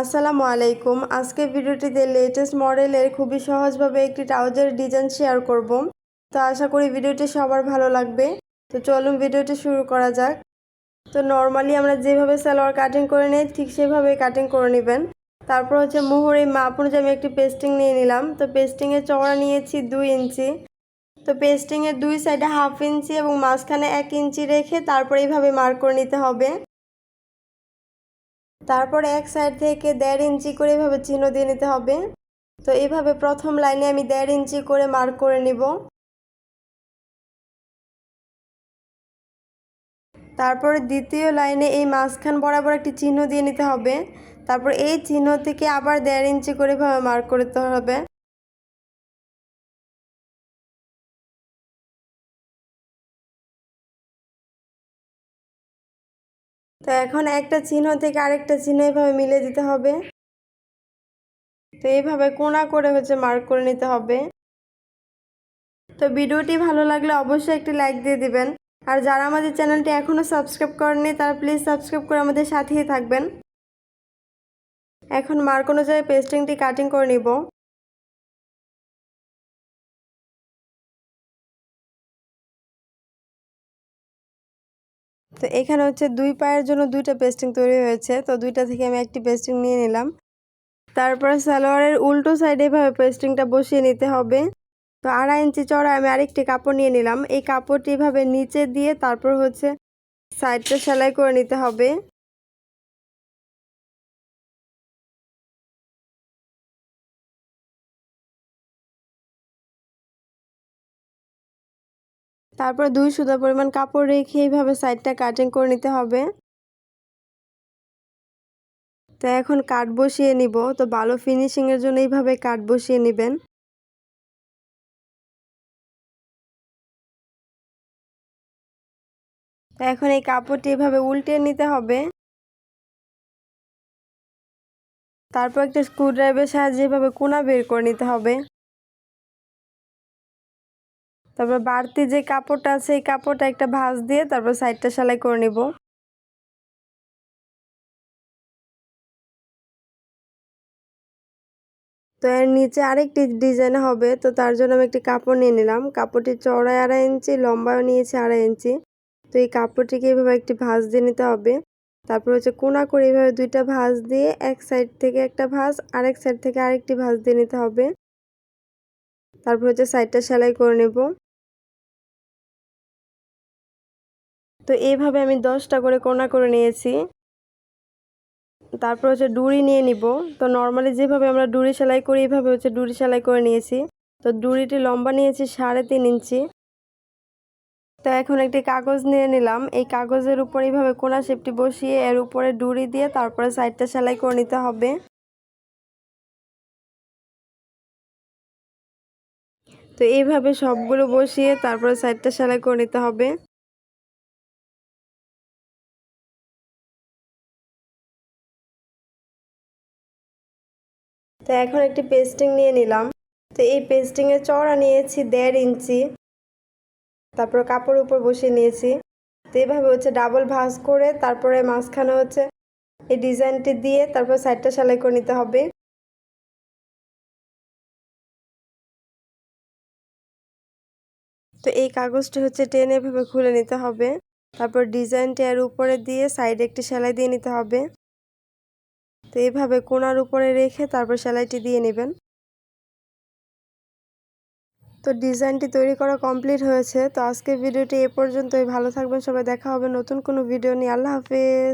আসসালামু আলাইকুম। আজকে ভিডিওটিতে লেটেস্ট মডেলের খুবই সহজভাবে একটি ট্রাউজার ডিজাইন শেয়ার করব। তো আশা করি ভিডিওটি সবার ভালো লাগবে। তো চলুন ভিডিওটি শুরু করা যাক। তো নর্মালি আমরা যেভাবে সালোয়ার কাটিং করে নিই, ঠিক সেভাবে কাটিং করে নেবেন। তারপর হচ্ছে মোহর এই মাপ অনুযায়ী আমি একটি পেস্টিং নিয়ে নিলাম। তো পেস্টিংয়ের চওড়া নিয়েছি দুই ইঞ্চি। তো পেস্টিংয়ের দুই সাইডে হাফ ইঞ্চি এবং মাঝখানে এক ইঞ্চি রেখে তারপর এইভাবে মার্ক করে নিতে হবে। তারপর এক সাইড থেকে দেড় ইঞ্চি করে এভাবে চিহ্ন দিয়ে নিতে হবে। তো এভাবে প্রথম লাইনে আমি দেড় ইঞ্চি করে মার্ক করে নিব। তারপরে দ্বিতীয় লাইনে এই মাঝখান বরাবর একটি চিহ্ন দিয়ে নিতে হবে। তারপর এই চিহ্ন থেকে আবার দেড় ইঞ্চি করে এভাবে মার্ক করতে হবে। তো এখন একটা চিহ্ন থেকে আরেকটা চিহ্ন এভাবে মিলে দিতে হবে। তো এইভাবে কোনা করে হচ্ছে মার্ক করে নিতে হবে। তো ভিডিওটি ভালো লাগলে অবশ্যই একটি লাইক দিয়ে দিবেন। আর যারা আমাদের চ্যানেলটি এখনও সাবস্ক্রাইব করেননি, তারা প্লিজ সাবস্ক্রাইব করে আমাদের সাথেই থাকবেন। এখন মার্ক অনুযায়ী পেস্টিংটি কাটিং করে নিব। তো এখানে হচ্ছে দুই পায়ের জন্য দুইটা পেস্টিং তৈরি হয়েছে। তো দুইটা থেকে আমি একটি পেস্টিং নিয়ে নিলাম। তারপরে সালোয়ারের উল্টো সাইডে এভাবে পেস্টিংটা বসিয়ে নিতে হবে। তো আড়াই ইঞ্চি চড়া আমি আরেকটি কাপড় নিয়ে নিলাম। এই কাপড়টি এভাবে নিচে দিয়ে তারপর হচ্ছে সাইডটা সেলাই করে নিতে হবে। তারপর দুই সুতা পরিমাণ কাপড় রেখে এইভাবে সাইডটা কাটিং করে নিতে হবে। তো এখন কাট বসিয়ে নিব। তো ভালো ফিনিশিংয়ের জন্য এইভাবে কাট বসিয়ে নেবেন। তো এখন এই কাপড়টি এভাবে উল্টে নিতে হবে। তারপর একটা স্ক্রুড্রাইভের সাহায্যে এভাবে কোনা বের করে নিতে হবে। তারপর বাড়তি যে কাপড়টা আছে, এই কাপড়টা একটা ভাঁজ দিয়ে তারপর সাইডটা সেলাই করে নিব। তো এর নিচে আরেকটি ডিজাইন হবে, তো তার জন্য আমি একটি কাপড় নিয়ে নিলাম। কাপড়টি চড়ায় আড়াই ইঞ্চি লম্বাও নিয়েছি আড়াই ইঞ্চি। তো এই কাপড়টিকে এভাবে একটি ভাঁজ দিয়ে নিতে হবে। তারপর হচ্ছে কোনা করে এইভাবে দুইটা ভাঁজ দিয়ে এক সাইড থেকে একটা ভাঁজ, আরেক সাইড থেকে আরেকটি ভাঁজ দিয়ে নিতে হবে। তারপর হচ্ছে সাইডটা সেলাই করে নেব। তো এইভাবে আমি দশটা করে কোনা করে নিয়েছি। তারপর হচ্ছে ডুরি নিয়ে নিব। তো নর্মালি যেভাবে আমরা ডুরি সেলাই করি এইভাবে হচ্ছে ডুরি সেলাই করে নিয়েছি। তো ডুরিটি লম্বা নিয়েছি সাড়ে তিন ইঞ্চি। তো এখন একটি কাগজ নিয়ে নিলাম। এই কাগজের উপর এইভাবে কোনা শেপটি বসিয়ে এর উপরে ডুরি দিয়ে তারপরে সাইডটা সেলাই করে নিতে হবে। তো এইভাবে সবগুলো বসিয়ে তারপরে সাইডটা সেলাই করে নিতে হবে। তো এখন একটি পেস্টিং নিয়ে নিলাম। তো এই পেস্টিংয়ের চড়া নিয়েছি দেড় ইঞ্চি। তারপর কাপড় উপর বসিয়ে নিয়েছি। তো এইভাবে হচ্ছে ডাবল ভাঁজ করে তারপরে মাঝখানে হচ্ছে এই ডিজাইনটি দিয়ে তারপর সাইডটা সেলাই করে নিতে হবে। তো এই কাগজটি হচ্ছে টেনে এভাবে খুলে নিতে হবে। তারপর ডিজাইনটি এর উপরে দিয়ে সাইডে একটি সেলাই দিয়ে নিতে হবে। তো এইভাবে কোনার উপরে রেখে তারপর সেলাইটি দিয়ে নেবেন। তো ডিজাইনটি তৈরি করা কমপ্লিট হয়েছে। তো আজকের ভিডিওটি এ পর্যন্তই। ভালো থাকবেন, সবাই দেখা হবে নতুন কোনো ভিডিও নিয়ে। আল্লাহ হাফেজ।